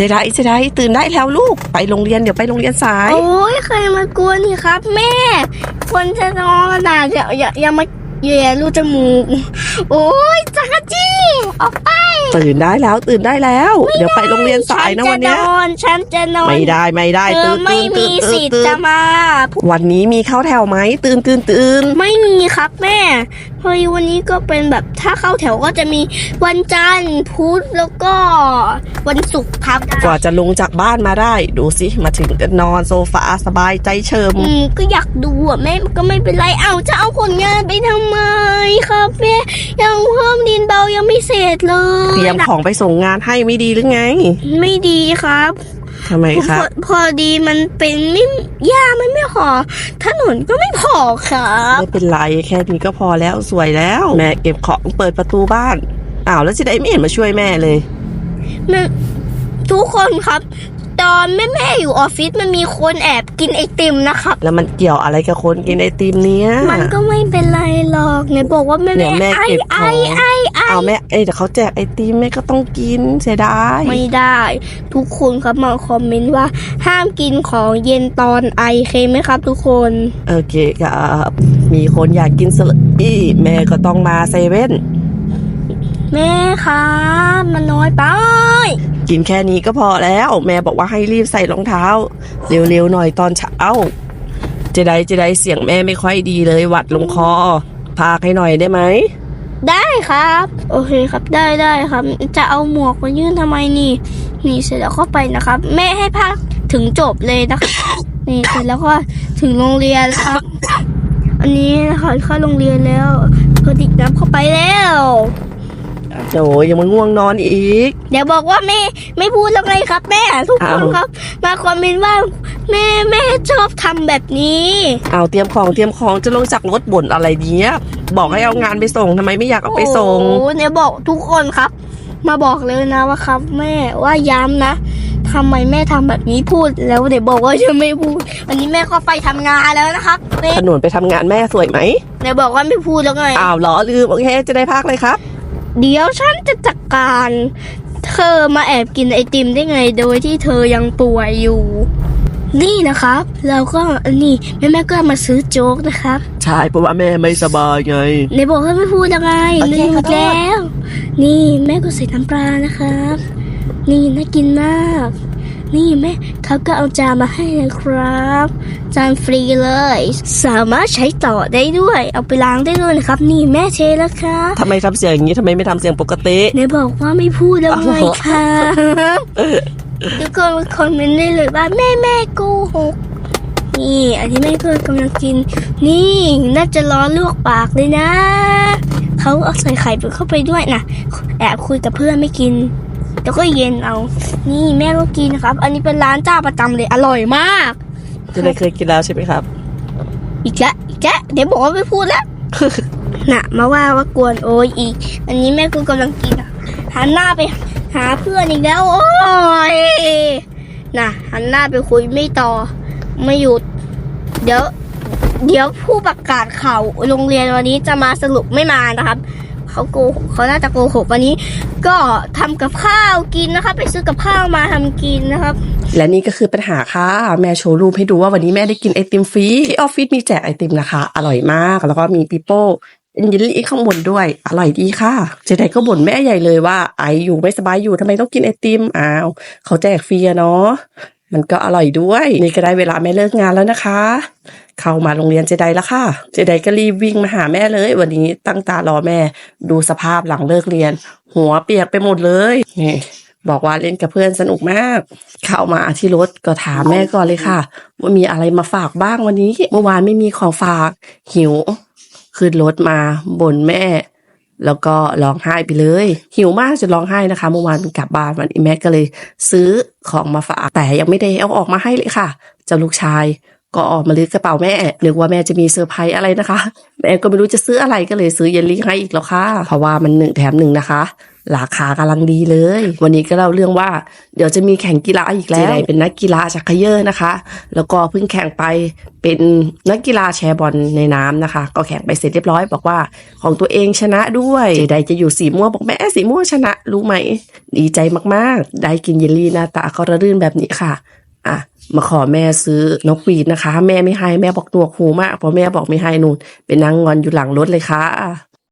จไดเจไดตื่นได้แล้วลูกไปโรงเรียนเดี๋ยวไปโรงเรียนสาย โอ้ยใครมากวนนี่ครับ แม่ คนจะนอนนะอย่าอย่าอย่ามาแย่รูจมูก โอ้ยจักรจี้ออกไป ตื่นได้แล้วตื่นได้แล้ว เดี๋ยวไปโรงเรียนสายนะวันเนี้ยฉัจะนอนฉันจะนอนไม่ได้ไม่ได้เธตื่อนไม่ตื่นมีตื่นสิทธิ์ตื่นจะมาวันนี้มีเข้าแถวไหมตื่นตื่นตื่นไม่มีครับแม่เฮ้ยวันนี้ก็เป็นแบบถ้าเข้าแถวก็จะมีวันจันทร์พุธแล้วก็วันศุกร์ครับกว่าจะลงจากบ้านมาได้ ดูสิมาถึงก็นอนโซฟาสบายใจเฉิม อืมก็อยากดูอะแม่ก็ไม่เป็นไรเอาจะเอาผลงานไปทำไมายังไม่เสร็จเลยเตรียมของไปส่งงานให้ไม่ดีหรือไง ไม่ดีครับทำไมคพรัอบพอดีมันเป็นไม่หญ้ามันไม่พอถนนก็ไม่พอครับไม่เป็นไรแค่นี้ก็พอแล้วสวยแล้ว แม่เก็บของเปิดประตูบ้านอ้าวแล้วจะได้ไม่เห็นมาช่วยแม่เลยแม่ทุกคนครับ ตอนแม่แม่ๆอยู่ออฟฟิศมันมีคนแอบกินไอติมนะครับ แล้วมันเกี่ยวอะไรกับคนกินไอติมเนี้ยมันก็ไม่เป็นไรหรอกไหนบอกว่าแม่เนี่แม่ยแม่ไอเก็บของไอไอไอ เอาแม่เอ้ยเดี๋ยวเขาแจกไอติมแม่ก็ต้องกินเสียดายไม่ได้ ทุกคนครับมาคอมเมนต์ว่าห้ามกินของเย็นตอนไอเคไหมครับ ทุกคนโอเคครับมีคนอยากกินสลัดอี้แม่ก็ต้องมาเซเว่นแม่ครับมันน้อยไปกินแค่นี้ก็พอแล้ว แม่บอกว่าให้รีบใส่รองเท้า เร็วๆหน่อยตอนเช้าเจไดเจไดเสียงแม่ไม่ค่อยดีเลยหวัดลงคอพากให้หน่อยได้ไหมได้ ครับ โอเคครับได้ได้ครับ จะเอาหมวกมายื่นทำไมนี่ นี่เสร็จแล้วก็ไปนะครับ แม่ให้พักถึงจบเลยนะครับนี่เสร็จแล้วก็ถึงโรงเรียนครับ อันนี้นะคะเข้าโรงเรียนแล้วกระดิกน้ำเข้าไปแล้วโอ้ยยังมาง่วงนอนอีก เดี๋ยวบอกว่าแม่ไม่พูดแล้วไงครับ แม่ทุกคนอ้าวครับ มาคอมเมนต์ว่า แม่แม่ชอบทำแบบนี้ เอาเตรียมของเตรียมของจะลงจากรถบ่นอะไรเนี้ย บอกให้เอางานไปส่งทำไมไม่อยากเอาไปส่งโอ้โหเนี่ยบอกทุกคนครับ มาบอกเลยนะว่าครับ แม่ว่าย้ำนะทำไมแม่ทำแบบนี้พูดแล้วเดี๋ยวบอกว่าจะไม่พูดวันนี้แม่ก็ไปทำงานแล้วนะครับแม่ถนนไปทำงานแม่สวยไหมเดี๋ยวบอกว่าไม่พูดแล้วไงอ้าวเหรอลืมโอเคจะได้พักเลยครับ เดี๋ยวฉันจะจัดการ เธอมาแอบกินไอติมได้ไง โดยที่เธอยังป่วยอยู่ นี่นะครับ เราก็อันนี่แม่แม่ก็มาซื้อโจ๊กนะครับ ใช่เพราะว่าแม่ไม่สบายไงในบอกว่าไม่พูดยังไงโอเคลืมขอโทษแล้ว นี่แม่ก็ใส่น้ำปลานะครับ นี่น่ากินมาก นี่แม่เขาก็เอาจานมาให้นะครับ จานฟรีเลย สามารถใช้ต่อได้ด้วย เอาไปล้างได้ด้วยนะครับ นี่แม่เทแล้วครับทำไมทำเสียงอย่างนี้ทำไมไม่ทำเสียงปกติ ไหนบอกว่าไม่พูดแล้วไงอ๋อครับ ทุกคนคอมเมนต์ได้เลยว่าแม่แม่โกหกนี่อันนี้แม่ก็กำลังกิน นี่น่าจะร้อนลวกปากเลยนะเขาเอาใส่ไข่ไปเข้าไปด้วยนะแอบคุยกับเพื่อนไม่กิน แล้วก็เย็นเอา นี่แม่ก็กินนะครับ อันนี้เป็นร้านเจ้าประจำเลยอร่อยมากจะได้เคยกินแล้วใช่ไหมครับ อีกแล้วอีกแล้วเดี๋ยวบอกว่าไม่พูดแล้วน่ะ มาว่าว่ากวนโอ้ยอีก อันนี้แม่กูกำลังกินอะหันหน้าไป หาเพื่อนอีกแล้ว โอ้ยน่ะหันหน้าไปคุยไม่ต่อ ไม่หยุด เดี๋ยว เดี๋ยวผู้ประกาศข่าวโรงเรียนวันนี้จะมาสรุปไม่มานะครับเขาโกหกเขาน่าจะโกหกวันนี้ ก็ทำกับข้าวกินนะครับไปซื้อกับข้าวมาทำกินนะครับ และนี่ก็คือปัญหาค่ะ แม่โชว์รูปให้ดูว่าวันนี้แม่ได้กินไอติมฟรีที่ออฟฟิศมีแจกไอติมนะคะ อร่อยมาก แล้วก็มีปีโป้ เยินลี่ข้างบนด้วย อร่อยดีค่ะ เจไดก็บ่นแม่ใหญ่เลยว่าไออยู่ไม่สบายอยู่ทำไมต้องกินไอติมอ้าวเขาแจกฟรีอะเนาะมันก็อร่อยด้วย นี่ก็ได้เวลาแม่เลิกงานแล้วนะคะ เข้ามาโรงเรียนเจไดแล้วค่ะ เจไดก็รีบวิ่งมาหาแม่เลย วันนี้ตั้งตารอแม่ ดูสภาพหลังเลิกเรียน หัวเปียกไปหมดเลยนี่บอกว่าเล่นกับเพื่อนสนุกมาก เข้ามาที่รถก็ถามแม่ก่อนเลยค่ะ ว่ามีอะไรมาฝากบ้างวันนี้ เมื่อวานไม่มีของฝากหิว ขึ้นรถมาบ่นแม่ แล้วก็ร้องไห้ไปเลย หิวมากจะร้องไห้นะคะเมื่อวานกลับบ้านวันนี้แม่ก็เลยซื้อของมาฝากแต่ยังไม่ได้เอาออกมาให้เลยค่ะ เจ้าลูกชาย ก็ออกมาลือกระเป๋าแม่นึกว่าแม่จะมีเซอร์ไพรส์อะไรนะคะ แม่ก็ไม่รู้จะซื้ออะไรก็เลยซื้อเยลลี่ให้อีกแล้วค่ะ เพราะว่ามันหนึ่งแถมหนึ่งนะคะราคากำลังดีเลย วันนี้ก็เล่าเรื่องว่า เดี๋ยวจะมีแข่งกีฬาอีกแล้วเจไดเป็นนักกีฬาชักเยอร์นะคะ แล้วก็เพิ่งแข่งไปเป็นนักกีฬาแชร์บอลในน้ำนะคะ ก็แข่งไปเสร็จเรียบร้อย บอกว่าของตัวเองชนะด้วยเจไดจะอยู่สีม่วงบอกแม่สีม่วงชนะรู้ไหม ดีใจมากๆ ได้กินเยลลี่หน้าตาก็ระรื่นแบบนี้ค่ะ อะมาขอแม่ซื้อนกหวีดนะคะ แม่ไม่ให้แม่บอกหนวกหูมากเพราะแม่บอกไม่ให้นูนไปนั่งงอนอยู่หลังรถเลยค่ะ